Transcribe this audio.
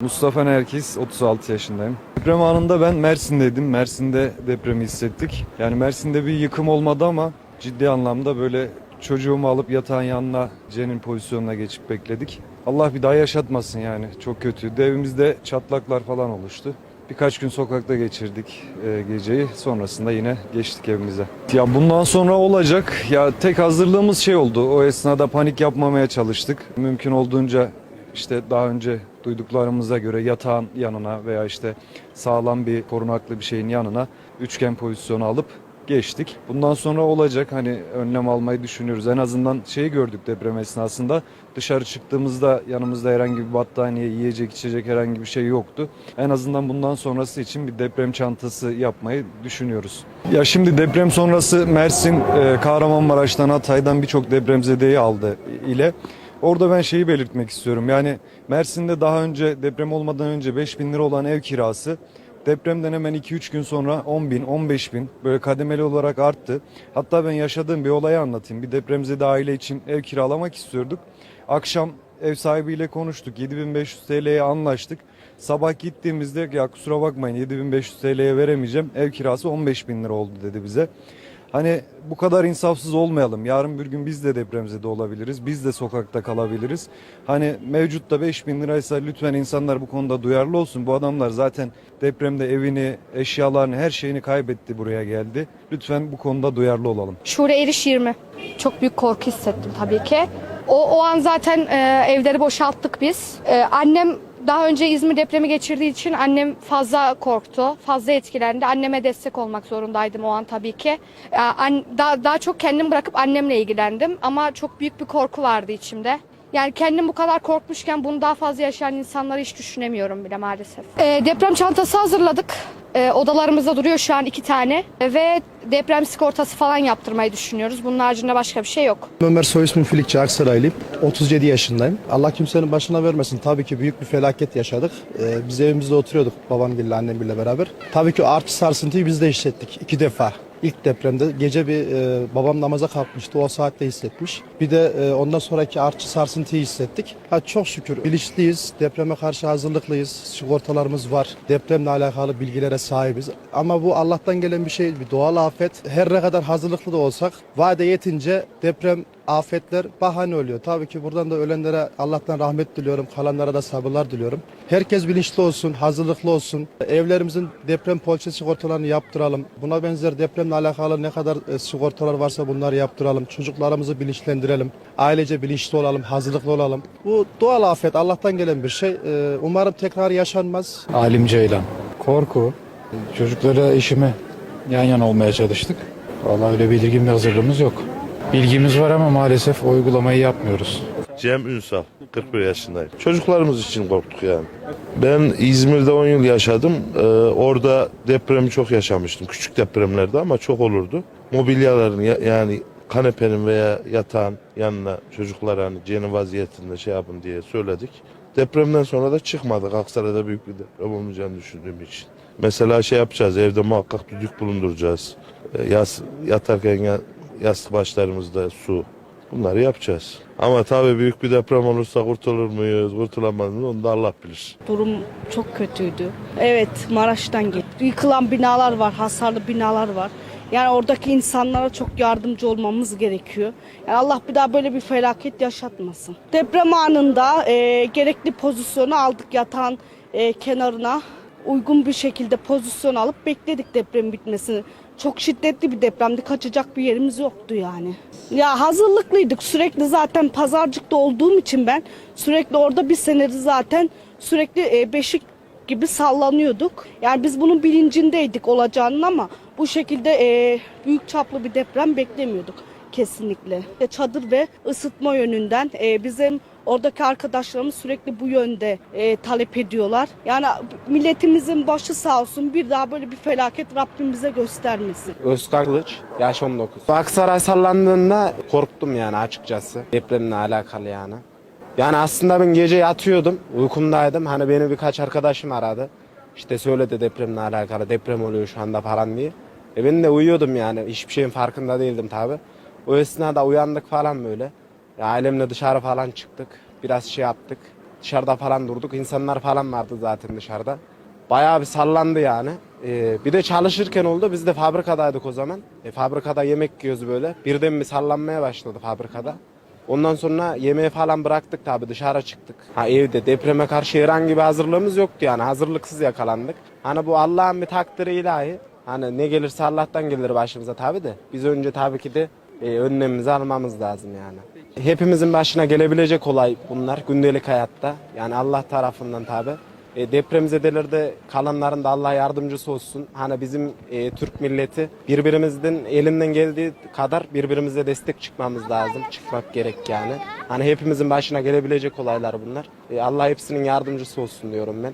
Mustafa Nerkis, 36 yaşındayım. Deprem anında ben Mersin'deydim. Mersin'de depremi hissettik. Yani Mersin'de bir yıkım olmadı ama ciddi anlamda böyle çocuğumu alıp yatağın yanına Cenin pozisyonuna geçip bekledik. Allah bir daha yaşatmasın yani. Çok kötüydü. Evimizde çatlaklar falan oluştu. Birkaç gün sokakta geçirdik e, geceyi. Sonrasında yine geçtik evimize. Ya bundan sonra olacak. Ya tek hazırlığımız şey oldu. O esnada panik yapmamaya çalıştık. Mümkün olduğunca işte daha önce duyduklarımıza göre yatağın yanına veya işte sağlam bir korunaklı bir şeyin yanına üçgen pozisyonu alıp geçtik. Bundan sonra olacak hani önlem almayı düşünüyoruz. En azından şeyi gördük deprem esnasında. Dışarı çıktığımızda yanımızda herhangi bir battaniye, yiyecek, içecek herhangi bir şey yoktu. En azından bundan sonrası için bir deprem çantası yapmayı düşünüyoruz. Ya şimdi deprem sonrası Mersin, e, Kahramanmaraş'tan, Hatay'dan birçok depremzedeyi aldı ile. Orada ben şeyi belirtmek istiyorum. Yani Mersin'de daha önce deprem olmadan önce 5 bin lira olan ev kirası depremden hemen 2-3 gün sonra 10 bin, 15 bin böyle kademeli olarak arttı. Hatta ben yaşadığım bir olayı anlatayım. Bir depremzede aile için ev kiralamak istiyorduk. Akşam ev sahibiyle konuştuk. 7500 TL'ye anlaştık. Sabah gittiğimizde ya kusura bakmayın 7500 TL'ye veremeyeceğim. Ev kirası 15 bin lira oldu dedi bize. Hani bu kadar insafsız olmayalım. Yarın bir gün biz de depremzede olabiliriz. Biz de sokakta kalabiliriz. Hani mevcutta 5 bin liraysa lütfen insanlar bu konuda duyarlı olsun. Bu adamlar zaten depremde evini, eşyalarını, her şeyini kaybetti buraya geldi. Lütfen bu konuda duyarlı olalım. Şure Eriş 20. Çok büyük korku hissettim tabii ki. O, o an zaten e, evleri boşalttık biz. E, annem daha önce İzmir depremi geçirdiği için annem fazla korktu, fazla etkilendi. Anneme destek olmak zorundaydım o an tabii ki. E, an- daha, daha çok kendim bırakıp annemle ilgilendim ama çok büyük bir korku vardı içimde. Yani kendim bu kadar korkmuşken bunu daha fazla yaşayan insanları hiç düşünemiyorum bile maalesef. E, deprem çantası hazırladık. E, odalarımızda duruyor şu an iki tane E, ve deprem sigortası falan yaptırmayı düşünüyoruz. Bunun haricinde başka bir şey yok. Ömer soy ismim Filikçi Aksaraylıyım. 37 yaşındayım. Allah kimsenin başına vermesin. Tabii ki büyük bir felaket yaşadık. Ee, biz evimizde oturuyorduk babamgille annemgille beraber. Tabii ki artçı sarsıntıyı biz de hissettik iki defa. İlk depremde gece bir e, babam namaza kalkmıştı. O saatte hissetmiş. Bir de e, ondan sonraki artçı sarsıntıyı hissettik. Ha çok şükür bilinçliyiz. Depreme karşı hazırlıklıyız. Sigortalarımız var. Depremle alakalı bilgilere sahibiz. Ama bu Allah'tan gelen bir şey, bir doğal afet. Her ne kadar hazırlıklı da olsak vade yetince deprem afetler bahane oluyor. Tabii ki buradan da ölenlere Allah'tan rahmet diliyorum. Kalanlara da sabırlar diliyorum. Herkes bilinçli olsun, hazırlıklı olsun. Evlerimizin deprem poliçe sigortalarını yaptıralım. Buna benzer depremle alakalı ne kadar e, sigortalar varsa bunları yaptıralım. Çocuklarımızı bilinçlendirelim. Ailece bilinçli olalım, hazırlıklı olalım. Bu doğal afet, Allah'tan gelen bir şey. E, Umarım tekrar yaşanmaz. Alim Ceylan. Korku. Çocuklara eşime yan yana olmaya çalıştık. Vallahi öyle belirgin bir hazırlığımız yok. Bilgimiz var ama maalesef uygulamayı yapmıyoruz. Cem Ünsal, 41 yaşındayım. Çocuklarımız için korktuk yani. Ben İzmir'de 10 yıl yaşadım. Ee, orada depremi çok yaşamıştım. Küçük depremlerde ama çok olurdu. Mobilyaların ya- yani kanepenin veya yatağın yanına çocuklar hani cenin vaziyetinde şey yapın diye söyledik. Depremden sonra da çıkmadık. Aksaray'da büyük bir deprem olmayacağını düşündüğüm için. Mesela şey yapacağız, evde muhakkak düdük bulunduracağız. Ee, Yas, yatarken ya, yastık başlarımızda su. Bunları yapacağız. Ama tabii büyük bir deprem olursa kurtulur muyuz, kurtulamayız mıyız onu da Allah bilir. Durum çok kötüydü. Evet Maraş'tan gitti. Yıkılan binalar var, hasarlı binalar var. Yani oradaki insanlara çok yardımcı olmamız gerekiyor. Yani Allah bir daha böyle bir felaket yaşatmasın. Deprem anında e, gerekli pozisyonu aldık yatağın e, kenarına. Uygun bir şekilde pozisyon alıp bekledik deprem bitmesini. Çok şiddetli bir depremdi. Kaçacak bir yerimiz yoktu yani. Ya hazırlıklıydık. Sürekli zaten pazarcıkta olduğum için ben sürekli orada bir senedir zaten sürekli e, beşik gibi sallanıyorduk. Yani biz bunun bilincindeydik olacağının ama bu şekilde e, büyük çaplı bir deprem beklemiyorduk kesinlikle. Çadır ve ısıtma yönünden e, bizim oradaki arkadaşlarımız sürekli bu yönde e, talep ediyorlar. Yani milletimizin başı sağ olsun bir daha böyle bir felaket Rabbim bize göstermesin. Özkan Kılıç, yaş 19. Aksaray sallandığında korktum yani açıkçası. Depremle alakalı yani. Yani aslında ben gece yatıyordum, uykumdaydım. Hani beni birkaç arkadaşım aradı. İşte söyledi depremle alakalı, deprem oluyor şu anda falan diye. E ben de uyuyordum yani, hiçbir şeyin farkında değildim tabi. O esnada uyandık falan böyle. Ya ailemle dışarı falan çıktık, biraz şey yaptık. dışarıda falan durduk. İnsanlar falan vardı zaten dışarıda. Bayağı bir sallandı yani. Ee, bir de çalışırken oldu. Biz de fabrikadaydık o zaman. E, fabrikada yemek yiyoruz böyle. Birden bir sallanmaya başladı fabrikada. Ondan sonra yemeği falan bıraktık tabii dışarı çıktık. Ha evde depreme karşı herhangi bir hazırlığımız yoktu yani hazırlıksız yakalandık. Hani bu Allah'ın bir takdiri ilahi. Hani ne gelirse Allah'tan gelir başımıza tabii de. Biz önce tabii ki de e, önlemimizi almamız lazım yani. Hepimizin başına gelebilecek olay bunlar gündelik hayatta. Yani Allah tarafından tabii. E, depremzedelerde kalanların da Allah yardımcısı olsun. Hani bizim e, Türk milleti birbirimizden elinden geldiği kadar birbirimize destek çıkmamız lazım. Çıkmak gerek yani. Hani hepimizin başına gelebilecek olaylar bunlar. E, Allah hepsinin yardımcısı olsun diyorum ben.